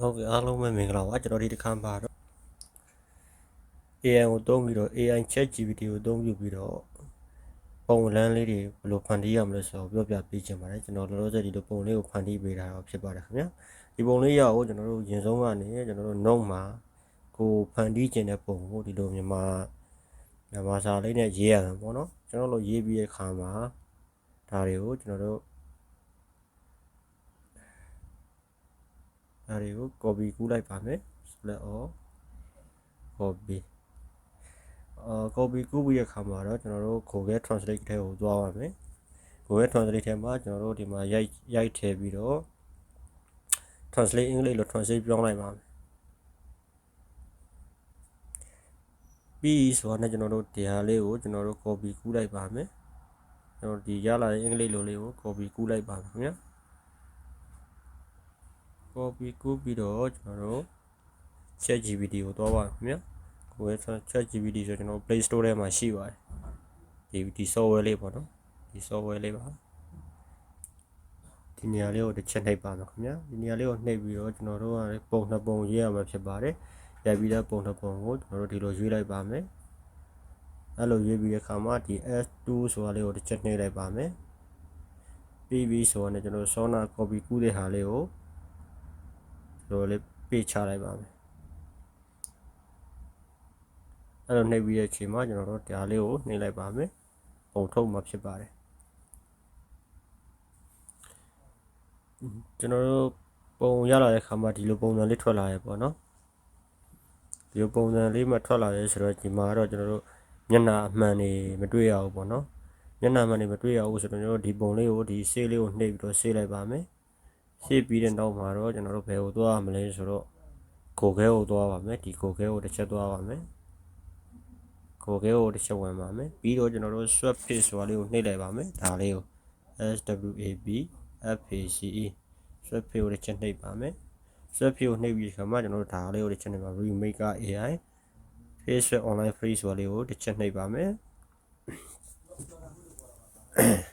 ဟုတ်ကဲ့အားလုံးပဲမင်္ဂလာပါကျွန်တော်ဒီတစ်ခါမှာတော့ AI ကိုသုံးပြီးတော့ AI Chat GPT ကိုသုံးပြုပြီးတော့ပုံလန်းလေးတွေဘယ်လိုဖန်တီးရမလဲဆိုတော့ပြောပြပေးချင်ပါတယ်ကျွန်တော်လောလောဆယ်ဒီလိုပုံလေးကိုဖန်တီးပေးတာတော့ဖြစ်ပါတယ်ခင်ဗျာဒီပုံလေးရအောင်ကျွန်တော်တို့ရင်ဆုံးကနေကျွန်တော်တို့ note မှာကိုဖန်တီးခြင်းတဲ့ပုံကိုဒီလိုမြန်မာမြန်မာစာလေးနဲ့ရေးရမှာပေါ့နော်ကျွန်တော်တို့ရေးပြီးတဲ့အခါမှာဒါတွေကိုကျွန်တော်တို့ ဒါတွေကို copy ကူးလိုက်ပါမယ် select all copy အာ copy ကူးပြီးတဲ့အခါမှာတော့ကျွန်တော်တို့ Google Translate ထဲကိုသွားပါမယ် Google Translate ထဲမှာကျွန်တော်တို့ဒီမှာရိုက်ရိုက်ထည့်ပြီးတော့ translate English လို့ translate ပြောင်းလိုက်ပါမယ်ပြီးဆိုတော့ကျွန်တော်တို့ဒီဟာလေးကိုကျွန်တော်တို့ copy ကူးလိုက်ပါမယ်ကျွန်တော်ဒီရလာတဲ့အင်္ဂလိပ်လိုလေးကို copy ကူးလိုက်ပါမယ်ခင်ဗျာ copy ကူးပြီးတော့ကျွန်တော်တို့ chat GPT ကိုသွားပါခင်ဗျာကိုယ်က chat GPT ဆိုကျွန်တော် Play Store ထဲမှာရှိပါတယ်ဒီဒီ software လေးပေါ့နော်ဒီ software လေးပါဒီနေရာလေးကိုတစ်ချက်နှိပ်ပါမယ်ခင်ဗျာဒီနေရာလေးကိုနှိပ်ပြီးတော့ကျွန်တော်တို့ကပုံနှစ်ပုံရေးရမှာဖြစ်ပါတယ်ရိုက်ပြီးတဲ့ပုံနှစ်ပုံကိုကျွန်တော်တို့ဒီလိုရွေးလိုက်ပါမယ်အဲ့လိုရွေးပြီးတဲ့အခါမှာဒီ S2 ဆိုတာလေးကိုတစ်ချက်နှိပ်လိုက်ပါမယ်ပြီးပြီးဆိုတော့ကျွန်တော် Sona copy ကူးတဲ့ဟာလေးကိုဒီ လိုလေးပေးချလိုက်ပါမယ်အဲ့လိုနှိပ်ပြီးတဲ့အချိန်မှာကျွန်တော်တို့ဒါလေးကိုနှိပ်လိုက်ပါမယ်ပုံထုတ်မှာဖြစ်ပါတယ်ကျွန်တော်တို့ပုံရလာတဲ့ခါမှာဒီလိုပုံစံလေးထွက်လာရပေါ့နော်ဒီလိုပုံစံလေးမှထွက်လာရဲဆိုတော့ဒီမှာတော့ကျွန်တော်တို့မျက်နှာအမှန်နေမတွေ့ရဘူးပေါ့နော်မျက်နှာမှန်နေမတွေ့ရဘူးဆိုတော့ကျွန်တော်တို့ဒီပုံလေးကိုဒီဆေးလေးကိုနှိပ်ပြီးတော့ဆေးလိုက်ပါမယ် ဆေးပြီးတဲ့နောက်မှာတော့ကျွန်တော်တို့ဘယ်ကိုသွားရမလဲဆိုတော့ကိုခဲကိုသွားပါမယ်ဒီကိုခဲကိုတစ်ချက်သွားပါမယ်ကိုခဲကိုတစ်ချက်ဝင်ပါမယ်ပြီးတော့ကျွန်တော်တို့ swap page ဆိုတာလေးကိုနှိပ်လိုက်ပါမယ်ဒါလေးကို SWAP FACE swap page ကိုတစ်ချက်နှိပ်ပါမယ် swap page ကိုနှိပ်ပြီးခါမှကျွန်တော်တို့ဒါလေးကိုတစ်ချက်နှိပ်ပါ remake AI Facebook online free ဆိုတာလေးကိုတစ်ချက်နှိပ်ပါမယ်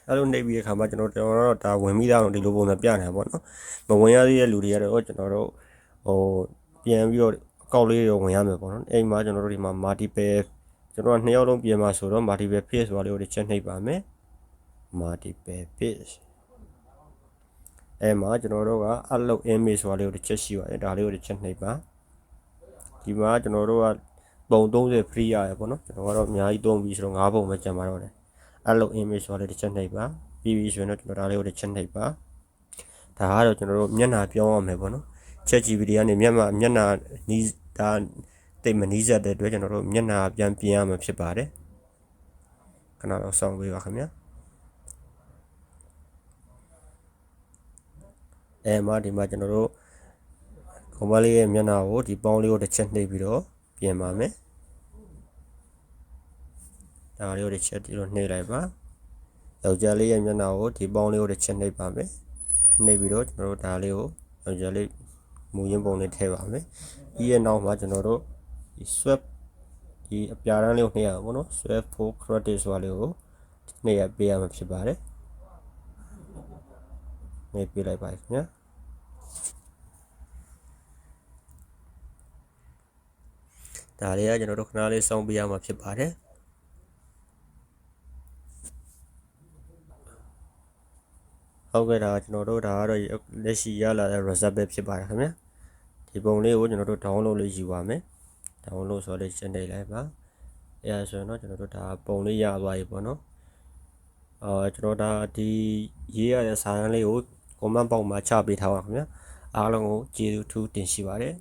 အဲ့လိုနှိပ်ပြီးတဲ့ခါမှာကျွန်တော်တို့ကျွန်တော်တို့ဒါဝင်ပြီးသားတော့ဒီလိုပုံစံပြနေတာပေါ့နော်မဝင်ရသေးတဲ့လူတွေကတော့ကျွန်တော်တို့ဟိုပြန်ပြီးတော့အကောက်လေးတွေဝင်ရမယ်ပေါ့နော်အဲ့မှာကျွန်တော်တို့ဒီမှာ multiple ကျွန်တော်ကနှစ်ယောက်လုံးပြင်မှာဆိုတော့ multiple page ဆိုတာလေးကိုတစ်ချက်နှိပ်ပါမယ် multiple page အဲ့မှာကျွန်တော်တို့က upload image ဆိုတာလေးကိုတစ်ချက်ရှိပါတယ်ဒါလေးကိုတစ်ချက်နှိပ်ပါဒီမှာကျွန်တော်တို့ကပုံ30 free ရတယ်ပေါ့နော်ကျွန်တော်ကတော့အများကြီးသုံးပြီးဆိုတော့၅ပုံပဲကျန်ပါတော့တယ် upload image ဆိုတာလေးတစ်ချက်နှိပ်ပါပြီးပြီဆိုရင်တော့ကျွန်တော်ဒါလေးကိုတစ်ချက်နှိပ်ပါဒါကတော့ကျွန်တော်တို့မျက်နှာပြောင်းရမယ်ပေါ့နော် chat GPT ကနေမျက်နှာမျက်နှာနီးဒါတိတ်မနီးစက်တဲ့အတွက်ကျွန်တော်တို့မျက်နှာပြန်ပြင်ရမှာဖြစ်ပါတယ်ခဏတော့စောင့်ပေးပါခင်ဗျာအဲမှာဒီမှာကျွန်တော်တို့ကွန်မလေးရဲ့မျက်နှာကိုဒီပေါင်းလေးကိုတစ်ချက်နှိပ်ပြီးတော့ပြင်ပါမယ် ဒါလေးကိုတစ်ချက်ဒီလိုနှိပ်လိုက်ပါယောက်ျားလေးရဲ့မျက်နှာကိုဒီပေါင်းလေးကိုတစ်ချက်နှိပ်ပါမယ်နှိပ်ပြီးတော့ကျွန်တော်တို့ဒါလေးကိုယောက်ျားလေးမူရင်းပုံလေးထည့်ပါမယ်ပြီးရဲ့နောက်မှာကျွန်တော်တို့ဒီ swap ဒီအပြာတန်းလေးကိုနှိပ်ရအောင်ပေါ့နော် swap for credit ဆိုတာလေးကိုနှိပ်ရပေးရမှာဖြစ်ပါတယ်နှိပ်ပေးလိုက်ပါခင်ဗျာဒါလေးကကျွန်တော်တို့ခဏလေးစောင့်ပြရမှာဖြစ်ပါတယ် ဟုတ်ကဲ့ဒါကျွန်တော်တို့ဒါကတော့လက်ရှိရလာတဲ့ result ပဲဖြစ်ပါတယ်ခင်ဗျာဒီပုံလေးကိုကျွန်တော်တို့ download လေးယူပါမယ် download ဆိုလေးရှင်းနေလိုက်ပါအဲဒါဆိုရင်တော့ကျွန်တော်တို့ဒါပုံလေးရသွားပြီပေါ့နော်အာကျွန်တော်ဒါဒီရေးရတဲ့စာရန်လေးကို comment box မှာချပေးထားပါခင်ဗျာအားလုံးကိုကျေးဇူးထူးတင်ရှိပါတယ်